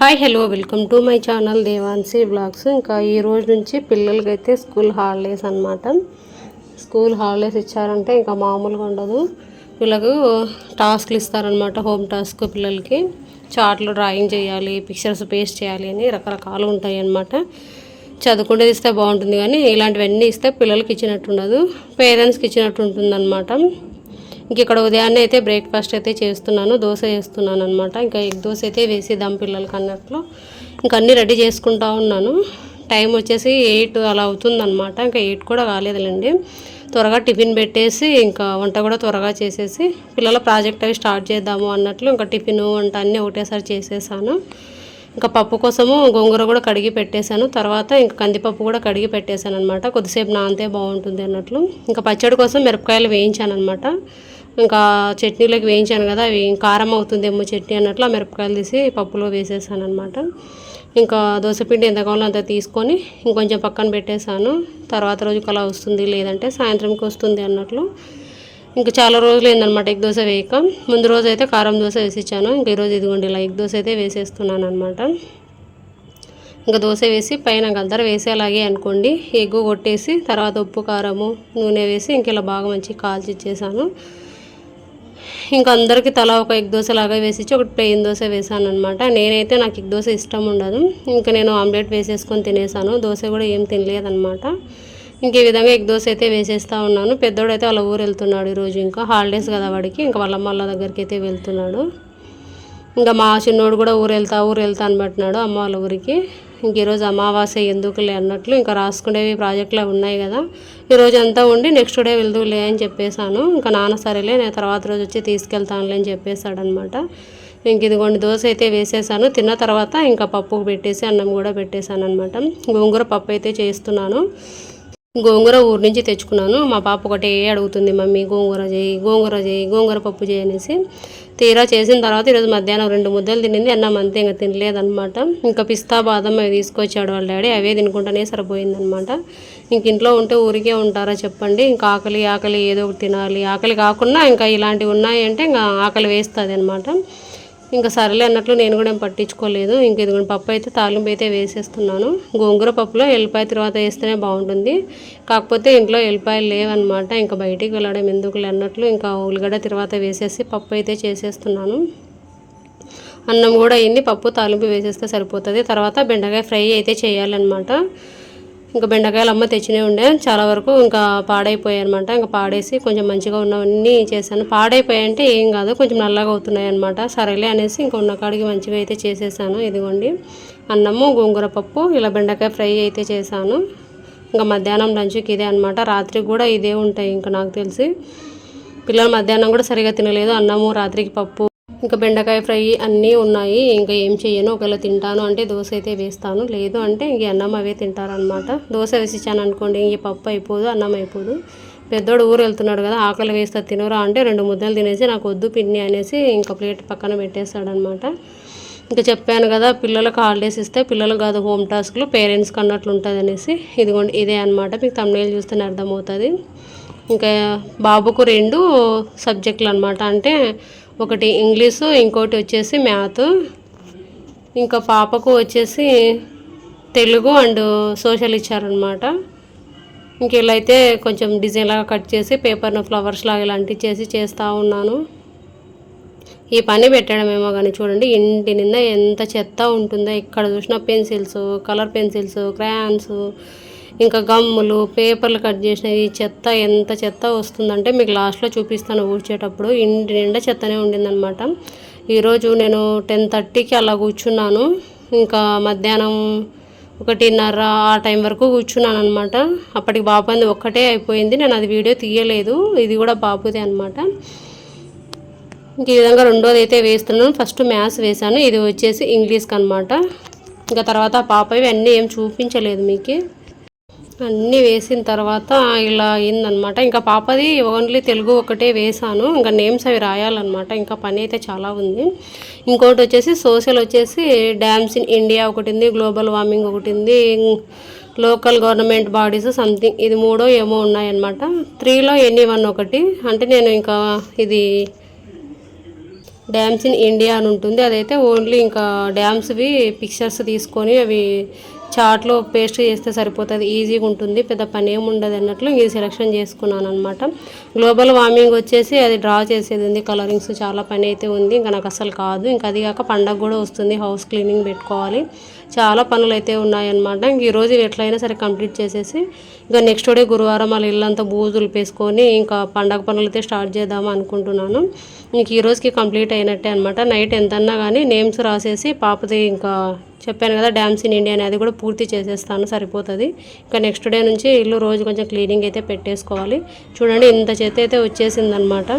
Hi hello welcome to my channel Devanshi vlogs ఇంకా ఈ రోజు నుంచి పిల్లలకైతే స్కూల్ హాలిడేస్ అన్నమాట. స్కూల్ హాలిడేస్ ఇచ్చారంటే ఇంకా మామూలుగా ఉండదు. వీళ్ళకు టాస్క్లు ఇస్తారనమాట హోమ్ టాస్క్ పిల్లలకి. చార్ట్లు డ్రాయింగ్ చేయాలి పిక్చర్స్ పేస్ట్ చేయాలి అని రకరకాలు ఉంటాయి అన్నమాట చదువుకుంటే ఇస్తే బాగుంటుంది కానీ ఇలాంటివన్నీ ఇస్తే పిల్లలకి ఇచ్చినట్టు ఉండదు. పేరెంట్స్కి ఇచ్చినట్టు ఉంటుందన్నమాట. ఇంక ఇక్కడ ఉదయాన్నే అయితే బ్రేక్ఫాస్ట్ అయితే చేస్తున్నాను దోశ చేస్తున్నాను అనమాట ఇంకా ఎగ్ దోశ అయితే వేసేద్దాం పిల్లలకి అన్నట్లు. ఇంకా అన్నీ రెడీ చేసుకుంటా ఉన్నాను. టైం వచ్చేసి ఎయిట్ అలా అవుతుందన్నమాట. ఇంకా ఎయిట్ కూడా కాలేదులేండి. త్వరగా టిఫిన్ పెట్టేసి ఇంకా వంట కూడా త్వరగా చేసేసి పిల్లల ప్రాజెక్ట్ అవి స్టార్ట్ చేద్దాము అన్నట్లు ఇంకా టిఫిన్ వంట అన్నీ ఒకటేసారి చేసేసాను. ఇంకా పప్పు కోసము గోంగూర కూడా కడిగి పెట్టేశాను. తర్వాత ఇంకా కందిపప్పు కూడా కడిగి పెట్టేశాను అనమాట కొద్దిసేపు నానితే బాగుంటుంది అన్నట్లు. ఇంకా పచ్చడి కోసం మిరపకాయలు వేయించాను అనమాట ఇంకా చట్నీలోకి వేయించాను కదా అవి కారం అవుతుందేమో చట్నీ అన్నట్లు ఆ మిరపకాయలు తీసి పప్పులో వేసేసాను అనమాట ఇంకా దోశపిండి ఎంత కావాలో అంత తీసుకొని ఇంకొంచెం పక్కన పెట్టేశాను. తర్వాత రోజుకి అలా వస్తుంది లేదంటే సాయంత్రంకి వస్తుంది అన్నట్లు. ఇంకా చాలా రోజులు ఏందనమాట ఎగ్ దోశ వేయక. ముందు రోజు అయితే కారం దోశ వేసిచ్చాను. ఇంకా ఈరోజు ఇదిగోండి ఇలా ఎగ్ దోశ అయితే వేసేస్తున్నాను అనమాట ఇంకా దోశ వేసి పైన గద్దర వేసేలాగే అనుకోండి. ఎగ్గు కొట్టేసి తర్వాత ఉప్పు కారము నూనె వేసి ఇంక ఇలా బాగా మంచి కాల్చి ఇచ్చేసాను ఇంకా అందరికీ తలా ఒక ఎగ్ దోశ లాగా వేసిచ్చి ఒకటి ప్లెయిన్ దోశ వేసాను అనమాట నేనైతే నాకు ఎగ్ దోశ ఇష్టం ఉండదు. ఇంకా నేను ఆమ్లెట్ వేసేసుకొని తినేసాను. దోశ కూడా ఏం తినలేదనమాట ఇంక ఈ విధంగా ఎగ్ దోశ అయితే వేసేస్తూ ఉన్నాను. పెద్దోడైతే వాళ్ళ ఊరు వెళ్తున్నాడు ఈరోజు ఇంకా. హాలిడేస్ కదా వాడికి. ఇంకా వాళ్ళ అమ్మ వాళ్ళ దగ్గరికి అయితే వెళ్తున్నాడు. ఇంకా మా చిన్నోడు కూడా ఊరు వెళ్తా ఊరు వెళ్తా అనబట్టినాడు అమ్మ వాళ్ళ ఊరికి. ఇంక ఈరోజు అమావాస్య ఎందుకులే అన్నట్లు ఇంకా రాసుకునేవి ప్రాజెక్టులు ఉన్నాయి కదా. ఈరోజు అంతా ఉండి నెక్స్ట్ డే వెళ్దులే అని చెప్పేశాను. ఇంకా నాన్న సరేలే నేను తర్వాత రోజు వచ్చి తీసుకెళ్తానులే అని చెప్పేశాడనమాట ఇంక ఇదిగోండి దోశ అయితే వేసేసాను తిన్న తర్వాత ఇంకా పప్పు పెట్టేసి అన్నం కూడా పెట్టేశాను అనమాట గోంగూర పప్పు అయితే చేస్తున్నాను. గోంగూర ఊరి నుంచి తెచ్చుకున్నాను. మా పాప ఒకటే అడుగుతుంది మమ్మీ గోంగూర చేయి గోంగూర చేయి గోంగూర పప్పు చేయి అనేసి. తీరా చేసిన తర్వాత ఈరోజు మధ్యాహ్నం రెండు ముద్దలు తినింది. అన్నం అంతే ఇంకా తినలేదన్నమాట. ఇంకా పిస్తా బాదం అవి తీసుకొచ్చాడు వాళ్ళ డాడీ. అవే తినుకుంటానే సరిపోయిందనమాట ఇంక ఇంట్లో ఉంటే ఊరికే ఉంటారా చెప్పండి. ఇంకా ఆకలి ఆకలి ఏదో ఒకటి తినాలి. ఆకలి కాకుండా ఇంకా ఇలాంటివి ఉన్నాయంటే ఇంకా ఆకలి వేస్తుంది అనమాట ఇంకా సరేలే అన్నట్లు నేను కూడా ఏం పట్టించుకోలేదు. ఇంక ఇదిగోండి పప్పు అయితే తాలింపు అయితే వేసేస్తున్నాను. గోంగూర పప్పులో ఎల్లిపాయ తర్వాత వేస్తేనే బాగుంటుంది. కాకపోతే ఇంట్లో ఎల్లిపాయలు లేవన్నమాట. ఇంకా బయటికి వెళ్ళడం ఎందుకు అన్నట్లు ఇంకా ఉల్లిగడ్డ తర్వాత వేసేసి పప్పు అయితే చేసేస్తున్నాను. అన్నం కూడా అయింది. పప్పు తాలింపు వేసేస్తే సరిపోతుంది. తర్వాత బెండకాయ ఫ్రై అయితే చేయాలన్నమాట. ఇంకా బెండకాయలు అమ్మ తెచ్చినే ఉండే. చాలా వరకు ఇంకా పాడైపోయాయి అనమాట ఇంకా పాడేసి కొంచెం మంచిగా ఉన్నవన్నీ చేశాను. పాడైపోయాయంటే ఏం కాదు కొంచెం నల్లగా అవుతున్నాయి అనమాట సరేలే అనేసి ఇంకా ఉన్న కాడికి మంచిగా అయితే చేసేసాను. ఇదిగోండి అన్నము గోంగూర పప్పు ఇలా బెండకాయ ఫ్రై అయితే చేశాను. ఇంకా మధ్యాహ్నం లంచ్కి ఇదే అనమాట రాత్రికి కూడా ఇదే ఉంటాయి ఇంకా నాకు తెలిసి. పిల్లలు మధ్యాహ్నం కూడా సరిగా తినలేదు. అన్నము రాత్రికి పప్పు ఇంకా బెండకాయ ఫ్రై అన్నీ ఉన్నాయి. ఇంకా ఏం చేయను ఒకవేళ తింటాను అంటే దోశ అయితే వేస్తాను. లేదు అంటే ఇంక అన్నం అవే తింటారనమాట దోశ వేసిచ్చాను అనుకోండి ఇంక పప్పు అయిపోదు అన్నం అయిపోదు. పెద్దోడు ఊరు వెళ్తున్నాడు కదా ఆకలి వేస్తా తినరా అంటే రెండు ముద్దలు తినేసి నాకు వద్దు పిన్ని అనేసి ఇంకా ప్లేట్ పక్కన పెట్టేస్తాడనమాట ఇంకా చెప్పాను కదా పిల్లలకు హాలిడేస్ ఇస్తే పిల్లలకు కాదు హోమ్ టాస్క్లు పేరెంట్స్కి అన్నట్లు ఉంటుంది అనేసి. ఇదిగోండి ఇదే అనమాట మీకు తమిళ చూస్తేనే అర్థమవుతుంది. ఇంకా బాబుకు రెండు సబ్జెక్టులు అనమాట అంటే ఒకటి ఇంగ్లీషు ఇంకోటి వచ్చేసి మ్యాథ్. ఇంకా పాపకు వచ్చేసి తెలుగు అండ్ సోషల్ ఇచ్చారనమాట ఇంక ఇలా అయితే కొంచెం డిజైన్ లాగా కట్ చేసి పేపర్ను ఫ్లవర్స్ లాగా ఇలాంటివి చేసి చేస్తూ ఉన్నాను. ఈ పని పెట్టడమేమో కానీ చూడండి ఇంటి నిండా ఎంత చెత్త ఉంటుందో ఇక్కడ చూసిన పెన్సిల్స్ కలర్ పెన్సిల్స్ క్రయాన్స్ ఇంకా గమ్ములు పేపర్లు కట్ చేసినవి చెత్త ఎంత చెత్త వస్తుందంటే మీకు లాస్ట్లో చూపిస్తాను ఊడ్చేటప్పుడు. ఇంటి నిండా చెత్తనే ఉండిందనమాట ఈరోజు నేను టెన్ థర్టీకి అలా కూర్చున్నాను. ఇంకా మధ్యాహ్నం ఒకటిన్నర ఆ టైం వరకు కూర్చున్నాను అనమాట అప్పటికి బాబుంది ఒక్కటే అయిపోయింది నేను అది వీడియో తీయలేదు. ఇది కూడా బాబుదే అనమాట ఇంక ఈ విధంగా రెండోది అయితే వేస్తున్నాను. ఫస్ట్ మ్యాథ్స్ వేశాను. ఇది వచ్చేసి ఇంగ్లీష్కి అనమాట ఇంకా తర్వాత పాప ఇవన్నీ ఏం చూపించలేదు మీకు. అన్నీ వేసిన తర్వాత ఇలా అయిందనమాట ఇంకా పాపది ఓన్లీ తెలుగు ఒకటే వేసాను ఇంకా నేమ్స్ అవి రాయాలన్నమాట. ఇంకా పని అయితే చాలా ఉంది. ఇంకోటి వచ్చేసి సోషల్ వచ్చేసి డ్యామ్స్ ఇన్ ఇండియా ఒకటి ఉంది గ్లోబల్ వార్మింగ్ ఒకటి ఉంది లోకల్ గవర్నమెంట్ బాడీస్ సంథింగ్ ఇది మూడో ఏమో ఉన్నాయన్నమాట. త్రీలో ఎనీ వన్ ఒకటి. అంటే నేను ఇంకా ఇది డ్యామ్స్ ఇన్ ఇండియా అని ఉంటుంది. అదైతే ఓన్లీ ఇంకా డ్యామ్స్వి పిక్చర్స్ తీసుకొని అవి చాట్లో పేస్ట్ చేస్తే సరిపోతుంది ఈజీగా ఉంటుంది పెద్ద పని ఏమి ఉండదు అన్నట్లు ఇది సెలెక్షన్ చేసుకున్నాను అనమాట గ్లోబల్ వార్మింగ్ వచ్చేసి అది డ్రా చేసేది ఉంది కలరింగ్స్ చాలా పని అయితే ఉంది ఇంకా నాకు అసలు కాదు. ఇంకా అది కాక పండగ కూడా వస్తుంది హౌస్ క్లీనింగ్ పెట్టుకోవాలి. చాలా పనులు అయితే ఉన్నాయన్నమాట. ఇంక ఈరోజు ఎట్లయినా సరే కంప్లీట్ చేసేసి ఇంకా నెక్స్ట్ డే గురువారం వాళ్ళ ఇల్లంతా బూజులు పేసుకొని ఇంకా పండగ పనులు అయితే స్టార్ట్ చేద్దాం అనుకుంటున్నాను. ఇంక ఈ రోజుకి కంప్లీట్ అయినట్టే అనమాట నైట్ ఎంతన్నా కానీ నేమ్స్ రాసేసి పాపది ఇంకా చెప్పాను కదా డ్యామ్స్ ఇన్ ఇండియా అనేది కూడా పూర్తి చేసేస్తాను సరిపోతుంది. ఇంకా నెక్స్ట్ డే నుంచి ఇల్లు రోజు కొంచెం క్లీనింగ్ అయితే పెట్టేసుకోవాలి. చూడండి ఇంత చేత అయితే వచ్చేసిందనమాట